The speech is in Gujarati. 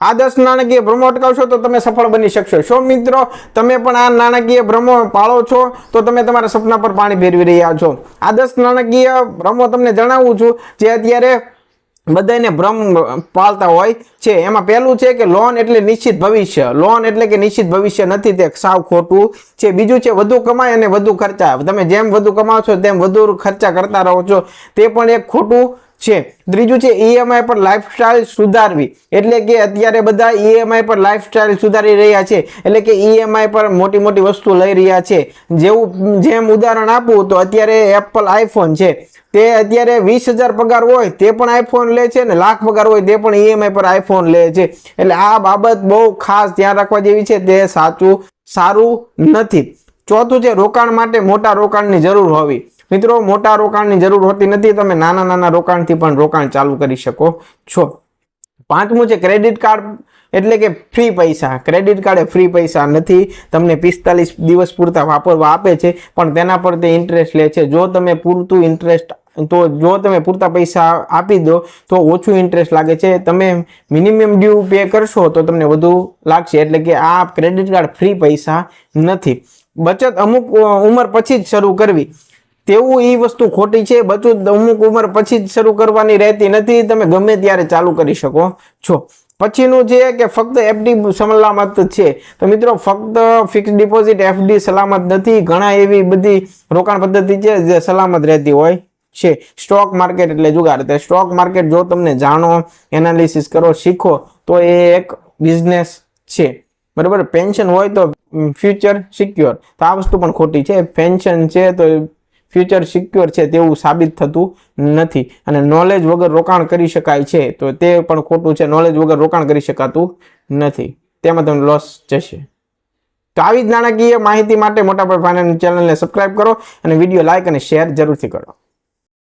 આ દસ નાણાકીય ભ્રમો અટકાવશો તો તમે સફળ બની શકશો. શો મિત્રો, તમે પણ આ નાણાકીય ભ્રમો પાળો છો તો તમે તમારા સપના પર પાણી ફેરવી રહ્યા છો. આ દસ નાણાકીય ભ્રમો તમને જણાવું છું જે અત્યારે બધાને ભ્રમ પાળતા હોય છે. એમાં પહેલું છે કે લોન એટલે નિશ્ચિત ભવિષ્ય. લોન એટલે કે નિશ્ચિત ભવિષ્ય નથી, તે સાવ ખોટું છે. બીજું છે વધુ કમાય અને વધુ ખર્ચા. તમે જેમ વધુ કમાવો છો તેમ વધુ ખર્ચા કરતા રહો છો. તે પણ એક ખોટું છે. ત્રીજું છે ઈએમઆઈ પર લાઈફસ્ટાઈલ સુધારવી. એટલે કે અત્યારે બધા ઈએમઆઈ પર લાઈફસ્ટાઈલ સુધારી રહ્યા છે. એટલે કે ઈએમઆઈ પર મોટી મોટી વસ્તુ લઈ રહ્યા છે. જેવું, જેમ ઉદાહરણ આપું, તો અત્યારે એપલ આઈફોન છે. તે અત્યારે વીસ હજાર પગાર હોય, તે પણ આઈફોન લે છે ને લાખ પગાર હોય, તે પણ ઈએમઆઈ પર આઈફોન લે છે. એટલે આ બાબત બહુ ખાસ ધ્યાન રાખવા જેવી છે. તે સાચું, સારું નથી. ચોથું છે, રોકાણ માટે મોટા રોકાણની જરૂર હોવી. મિત્રો, મોટા રોકાણની જરૂર હોતી નથી, તમે નાના નાના રોકાણથી પણ રોકાણ ચાલુ કરી શકો છો. પાંચમું છે, ક્રેડિટ કાર્ડ, એટલે કે ફ્રી પૈસા. ક્રેડિટ કાર્ડ એ ફ્રી પૈસા નથી, તમને પિસ્તાલીસ દિવસ પૂરતા વાપરવા આપે છે, પણ તેના પર તે ઇન્ટરેસ્ટ લે છે. જો તમે પૂરતું ઇન્ટરેસ્ટ, તો જો તમે પૂરતા પૈસા આપી દો, તો ઓછું ઇન્ટરેસ્ટ લાગે છે. તમે મિનિમમ ડ્યુ પે કરશો, તો તમને વધુ લાગશે. એટલે કે આ ક્રેડિટ કાર્ડ ફ્રી પૈસા નથી. બચત અમુક ઉંમર પછી જ શરૂ કરવી. તેવું એ વસ્તુ ખોટી છે, બચત અમુક ઉંમર પછી જ શરૂ કરવાની રહેતી નથી, તમે ગમે ત્યારે ચાલુ કરી શકો છો. પછીનું છે કે ફક્ત એફડી સલામત છે. તો મિત્રો, ફક્ત ફિક્સ ડિપોઝિટ એફડી સલામત નથી, ઘણા એવી બધી રોકાણ પદ્ધતિ છે જે સલામત રહેતી હોય છે. સ્ટોક માર્કેટ એટલે જુગાર. એટલે સ્ટોક માર્કેટ જો તમને જાણો, એનાલિસિસ કરો, શીખો, તો એ એક બિઝનેસ છે. બરાબર? પેન્શન હોય તો ફ્યુચર સિક્યોર તો આ વસ્તુ પણ ખોટી છે. પેન્શન છે તો ફ્યુચર સિક્યોર છે તેવું સાબિત થતું નથી. અને નોલેજ વગર રોકાણ કરી શકાય છે તો તે પણ ખોટું છે. નોલેજ વગર રોકાણ કરી શકાતું નથી. તેમાં તમને લોસ જશે. તો આવી જ નાણાકીય માહિતી માટે મોટાભાઈ ફાઇનાન્સ ચેનલને સબસ્ક્રાઇબ કરો અને વીડિયો લાઇક અને શેર જરૂરથી કરો.